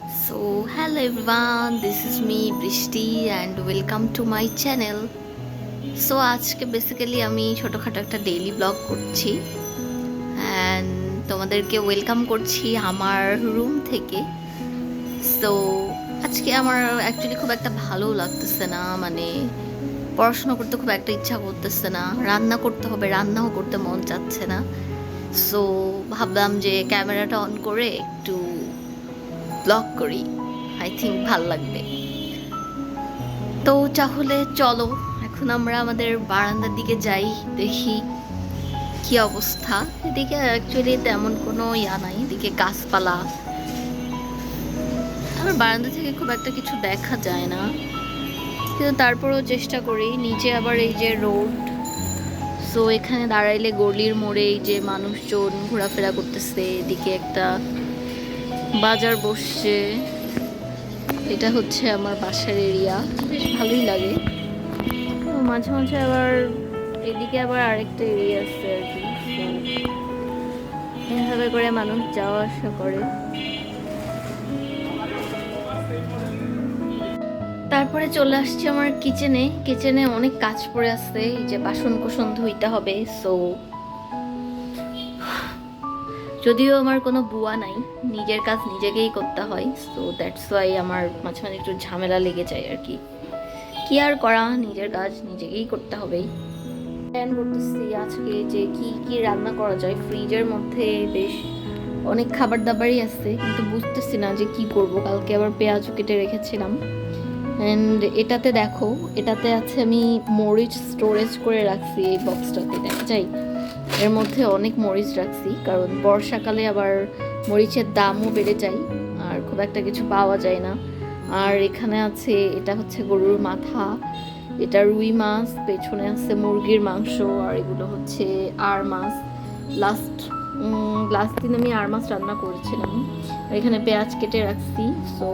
So, hello everyone, this is me বৃষ্টি and welcome to my channel. So আজকে basically আমি ছোটোখাটো একটা ডেইলি ব্লগ করছি অ্যান্ড তোমাদেরকে ওয়েলকাম করছি আমার রুম থেকে সো আজকে আমার অ্যাকচুয়ালি খুব একটা ভালো লাগতেছে না মানে পড়াশোনা করতে খুব একটা ইচ্ছা করতেছে না রান্না করতে হবে রান্নাও করতে মন চাচ্ছে না সো ভাবলাম যে ক্যামেরাটা অন করে একটু ব্লগ করি। আই থিঙ্ক ভালো লাগবে। তো তাহলে চলো, এখন আমরা আমাদের বারান্দার দিকে যাই, দেখি কি অবস্থা। এদিকে অ্যাকচুয়ালি তেমন কোনো ইয়া নাই, এদিকে গাছপালা। আমার বারান্দা থেকে খুব একটা কিছু দেখা যায় না। কিন্তু তারপরেও চেষ্টা করি, নিচে আবার এই যে রোড। সো এখানে দাঁড়াইলে গলির মোড়ে এই যে মানুষজন ঘোরাফেরা করতেছে, এদিকে একটা বাজার বসছে। এটা হচ্ছে আমার বাসার এরিয়া বেশ ভালোই লাগে। মাঝে মাঝে আবার এদিকে আবার আরেকটা এরিয়া আছে আর কি। এভাবে করে মানুষ যাওয়া আসা করে। তারপরে চলে আসছি আমার কিচেনে কিচেনে অনেক কাজ পড়ে আছে। যে বাসন কোসন ধুইতে হবে সো যদিও আমার কোনো বুয়া নাই, নিজের কাজ নিজেকেই করতে হয় সো দ্যাটস ওয়াই আমার মাঝে মাঝে একটু ঝামেলা লেগে যায় আর কি। কি আর করা, নিজের কাজ নিজেকেই করতে হবে। প্ল্যান করতেছি আজকে যে কি কি রান্না করা যায়। ফ্রিজের মধ্যে বেশ অনেক খাবার দাবারই আছে, কিন্তু বুঝতেছি না যে কি করব। কালকে আবার পেঁয়াজও কেটে রেখেছিলাম। অ্যান্ড এটাতে দেখো, এটাতে আছে আমি মরিচ স্টোরেজ করে রাখছি এই বক্সটাতে দেখা এর মধ্যে অনেক মরিচ রাখছি, কারণ বর্ষাকালে আবার মরিচের দামও বেড়ে যায় আর খুব একটা কিছু পাওয়া যায় না। আর এখানে আছে, এটা হচ্ছে গরুর মাথা, এটা রুই মাছ, পেছনে আছে মুরগির মাংস, আর এগুলো হচ্ছে আর মাছ। লাস্ট লাস্ট দিন আমি আর মাছ রান্না করেছিলাম। এখানে পেঁয়াজ কেটে রাখছি সো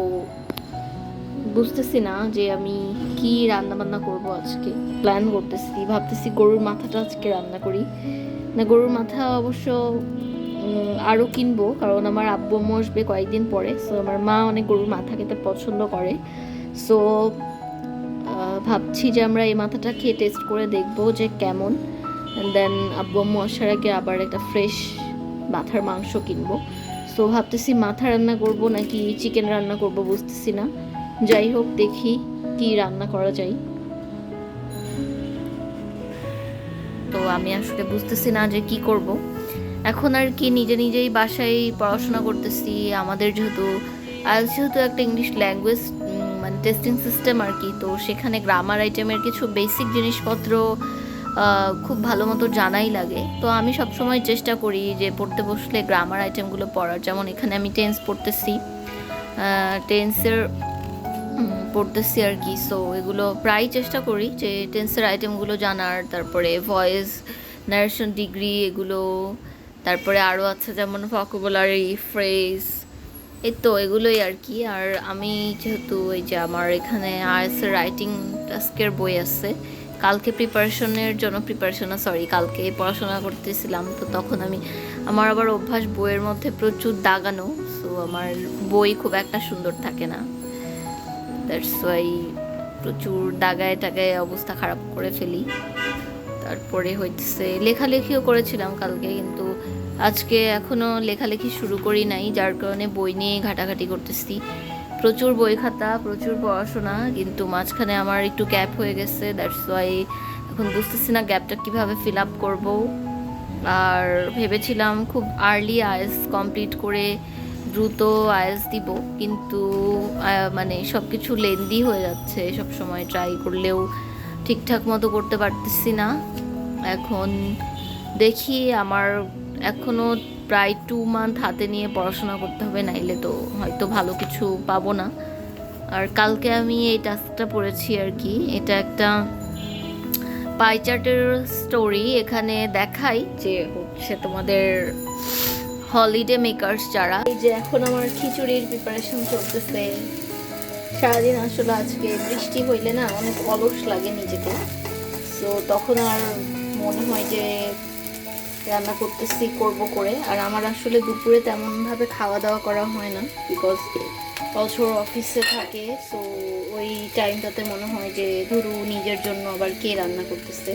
বুঝতেছি না যে আমি কি রান্না বান্না করব আজকে। প্ল্যান করতেছি, ভাবতেছি গরুর মাথাটা আজকে রান্না করি। না, গরুর মাথা অবশ্য আরও কিনবো, কারণ আমার আব্বু আম্মু আসবে কয়েকদিন পরে সো আমার মা অনেক গরুর মাথা খেতে পছন্দ করে সো ভাবছি যে আমরা এই মাথাটা খেয়ে টেস্ট করে দেখব যে কেমন দেন আব্বু আম্মু আসার আগে আবার একটা ফ্রেশ মাথার মাংস কিনবো সো ভাবতেছি মাথা রান্না করব নাকি চিকেন রান্না করব বুঝতেছি না, যাই হোক দেখি কি রান্না করা যায়। তো আমি আসলে বুঝতেছি না যে কি করব। এখন আর কি নিজে নিজেই বাসায় পড়াশোনা করতেছি। আমাদের যেহেতু আইএলস যেহেতু একটা ইংলিশ ল্যাঙ্গুয়েজ মানে টেস্টিং সিস্টেম আর কি, তো সেখানে গ্রামার আইটেমের কিছু বেসিক জিনিসপত্র খুব ভালো মতো জানাই লাগে। তো আমি সবসময় চেষ্টা করি যে পড়তে বসলে গ্রামার আইটেমগুলো পড়ার। যেমন এখানে আমি টেন্স পড়তেছি। টেন্সের পড়তেছি আর কি সো এগুলো প্রায় চেষ্টা করি যে টেন্সের আইটেমগুলো জানার, তারপরে ভয়েস নারেশন ডিগ্রি এগুলো, তারপরে আরও আছে যেমন ভকুবুলারি ফ্রেজ এই তো এগুলোই আর কি। আর আমি যেহেতু এই যে আমার এখানে আইএসের রাইটিং টাস্কের বই আছে, কালকে প্রিপারেশনের জন্য প্রিপারেশন সরি কালকে পড়াশোনা করতেছিলাম, তো তখন আমি, আমার আবার অভ্যাস বইয়ের মধ্যে প্রচুর দাগানো সো আমার বই খুব একটা সুন্দর থাকে না। দ্যাটস ওয়াই প্রচুর দাগায় টাগায় অবস্থা খারাপ করে ফেলি। তারপরে হইতেছে লেখালেখিও করেছিলাম কালকে, কিন্তু আজকে এখনও লেখালেখি শুরু করি নাই, যার কারণে বই নিয়ে ঘাটাঘাটি করতেছি। প্রচুর বই খাতা, প্রচুর পড়াশোনা, কিন্তু মাঝখানে আমার একটু গ্যাপ হয়ে গেছে দ্যাটস ওয়াই এখন বুঝতেছি না গ্যাপটা কীভাবে ফিল আপ করব। আর ভেবেছিলাম খুব আর্লি আইএস কমপ্লিট করে দ্রুত আয়াস দিব, কিন্তু মানে সব কিছু লেন্দি হয়ে যাচ্ছে। সব সময় ট্রাই করলেও ঠিকঠাক মতো করতে পারতেছি না। এখন দেখি আমার এখনও প্রায় টু মান্থ হাতে নিয়ে পড়াশোনা করতে হবে, নাইলে তো হয়তো ভালো কিছু পাবো না। আর কালকে আমি এই টাস্কটা পড়েছি আর কি, এটা একটা পাইচার্টের স্টোরি এখানে দেখাই যে হচ্ছে তোমাদের হলিডে মেকার্স যারা। এই যে এখন আমার খিচুড়ির প্রিপারেশন চলতেছে। সারাদিন আসলে আজকে বৃষ্টি হইলে না অনেক অলস লাগে নিজেকে। সো তখন আর মনে হয় যে রান্না করতেছি, করব করে। আর আমার আসলে দুপুরে তেমনভাবে খাওয়া দাওয়া করা হয় না বিকজ বছর অফিসে থাকে। সো ওই টাইমটাতে মনে হয় যে ধরু নিজের জন্য আবার কে রান্না করতেছে।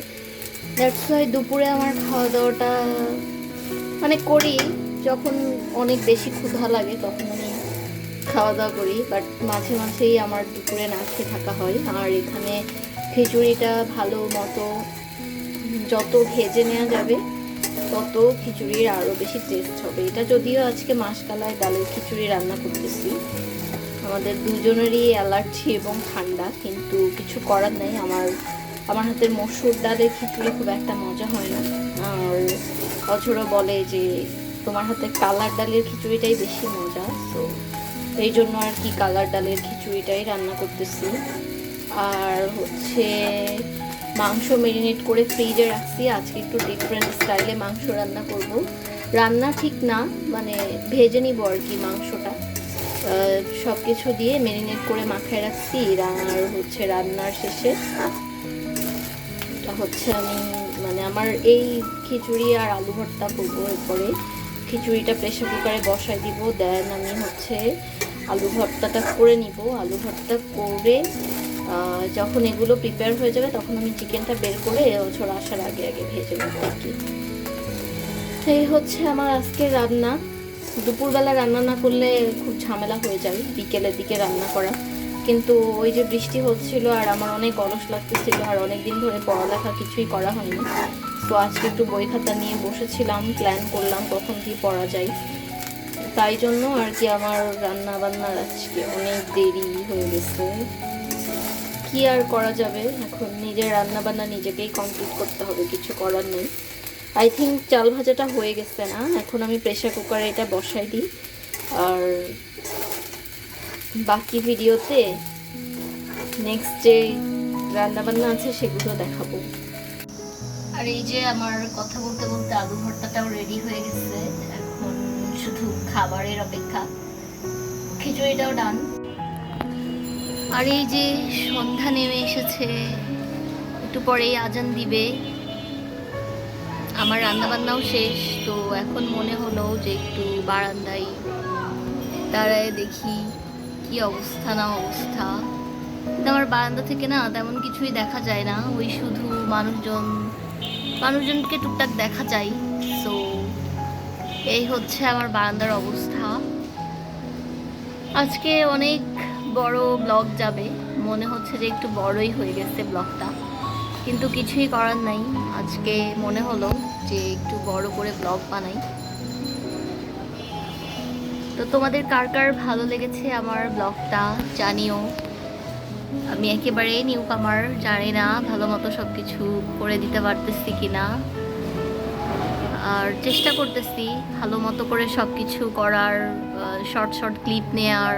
দ্যাটস দুপুরে আমার খাওয়া দাওয়াটা মানে করি। যখন অনেক বেশি ক্ষুধা লাগে, তখন আমি খাওয়া দাওয়া করি বাট মাঝে মাঝেই আমার দুপুরে না খেয়ে থাকা হয়। আর এখানে খিচুড়িটা ভালো মতো যত ভেজে নেওয়া যাবে, তত খিচুড়ির আরও বেশি টেস্ট হবে। এটা যদিও আজকে মাসকালায় ডালের খিচুড়ি রান্না করতেছি। আমাদের দুজনেরই অ্যালার্জি এবং ঠান্ডা, কিন্তু কিছু করার নেই। আমার আমার হাতের মসুর ডালের খিচুড়ি খুব একটা মজা হয় না। আর অছড়ো বলে যে তোমার হাতে কালার ডালের খিচুড়িটাই বেশি মজা তো এই জন্য আর কি কালার ডালের খিচুড়িটাই রান্না করতেছি। আর হচ্ছে মাংস মেরিনেট করে ফ্রিজে রাখছি, আজকে একটু ডিফারেন্ট স্টাইলে মাংস রান্না করব। রান্না ঠিক না মানে ভেজে নিব আর কি মাংসটা। সব কিছু দিয়ে মেরিনেট করে মাখায় রাখছি, আর হচ্ছে রান্নার শেষে হচ্ছে আমি মানে আমার এই খিচুড়ি আর আলু ভর্তা করব এরপরে। খিচুড়িটা প্রেশার কুকারে বসাই দিব দেন আমি হচ্ছে আলু ভর্তাটা করে নিব। আলু ভর্তা করে যখন এগুলো প্রিপেয়ার হয়ে যাবে তখন আমি চিকেনটা বের করে ওছর আসার আগে আগে ভেজে নেব আর কি। এই হচ্ছে আমার আজকে রান্না। দুপুরবেলা রান্না না করলে খুব ঝামেলা হয়ে যায়, বিকেলের দিকে রান্না করা। কিন্তু ওই যে বৃষ্টি হচ্ছিল আর আমার অনেক অলস লাগতেছিল আর অনেক দিন ধরে পড়ালেখা কিছুই করা হয়নি। তো আজকে একটু বই খাতা নিয়ে বসেছিলাম প্ল্যান করলাম কখন কি পড়া যায়। তাই জন্য আর কি আমার রান্না বান্নার আজকে অনেক দেরি হয়ে গেছে। কি আর করা যাবে? এখন নিজের রান্না বান্না নিজেকেই কমপ্লিট করতে হবে, কিছু করার নেই। আই থিঙ্ক চাল ভাজাটা হয়ে গেছে না? এখন আমি প্রেশার কুকারে এটা বসাই দিই। আর বাকি ভিডিওতে নেক্সট যে রান্না বান্না আছে সেগুলো দেখাবো। আর এই যে আমার কথা বলতে বলতে আলু ভর্তাটাও রেডি হয়ে গেছে। এখন শুধু খাবারের অপেক্ষা। খিচুড়িটাও ডান আর এই যে সন্ধ্যা নেমে এসেছে, একটু পরেই আজান দিবে। আমার রান্নাবান্নাও শেষ, তো এখন মনে হলো যে একটু বারান্দায় দাঁড়ায় দেখি। কি অবস্থা না অবস্থা? আমার বারান্দা থেকে না তেমন কিছুই দেখা যায় না। ওই শুধু মানুষজন, মানুষজনকে টুকটাক দেখা যায়। সো এই হচ্ছে আমার বারান্দার অবস্থা। আজকে অনেক বড় ব্লগ যাবে। মনে হচ্ছে যে একটু বড়ই হয়ে গেছে ব্লগটা। কিন্তু কিছুই করার নাই। আজকে মনে হলো যে একটু বড় করে ব্লগ বানাই। তো তোমাদের কার কার ভালো লেগেছে আমার ব্লগটা জানিও। আমি একেবারে নিউ কামার, জানি না ভালো মতো সব কিছু করে দিতে পারতেছি কিনা। আর চেষ্টা করতেছি ভালো মতো করে সব কিছু করার শর্ট শর্ট ক্লিপ নেয়ার।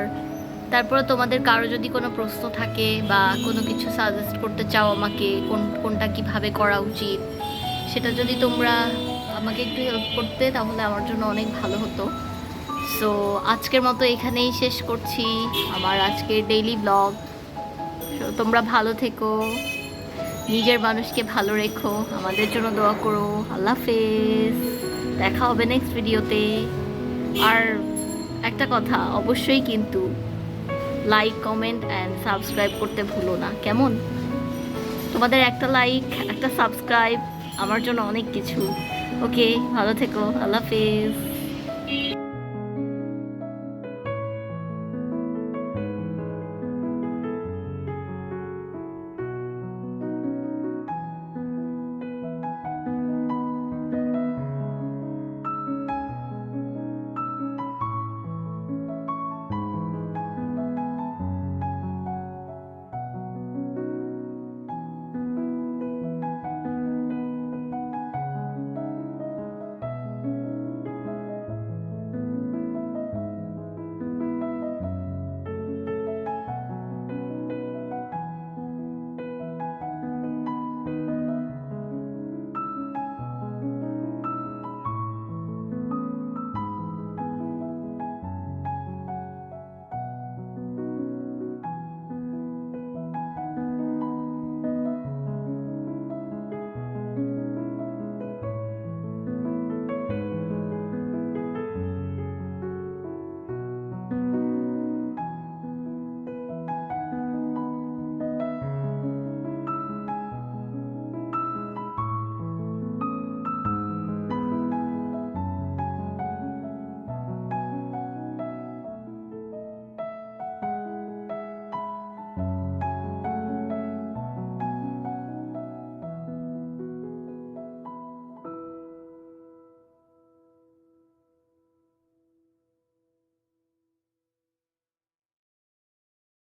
তারপরে তোমাদের কারও যদি কোনো প্রশ্ন থাকে বা কোনো কিছু সাজেস্ট করতে চাও আমাকে, কোন, কোনটা কীভাবে করা উচিত, সেটা যদি তোমরা আমাকে একটু হেল্প করতে, তাহলে আমার জন্য অনেক ভালো হতো। সো আজকের মতো এখানেই শেষ করছি আমার আজকের ডেইলি ব্লগ তোমরা ভালো থেকো, নিজের মানুষকে ভালো রেখো, আমাদের জন্য দোয়া করো। আল্লাহ হাফেজ। দেখা হবে নেক্সট ভিডিওতে আর একটা কথা, অবশ্যই কিন্তু লাইক কমেন্ট অ্যান্ড সাবস্ক্রাইব করতে ভুলো না। কেমন? তোমাদের একটা লাইক একটা সাবস্ক্রাইব আমার জন্য অনেক কিছু। ওকে ভালো থেকো। আল্লাহ হাফেজ।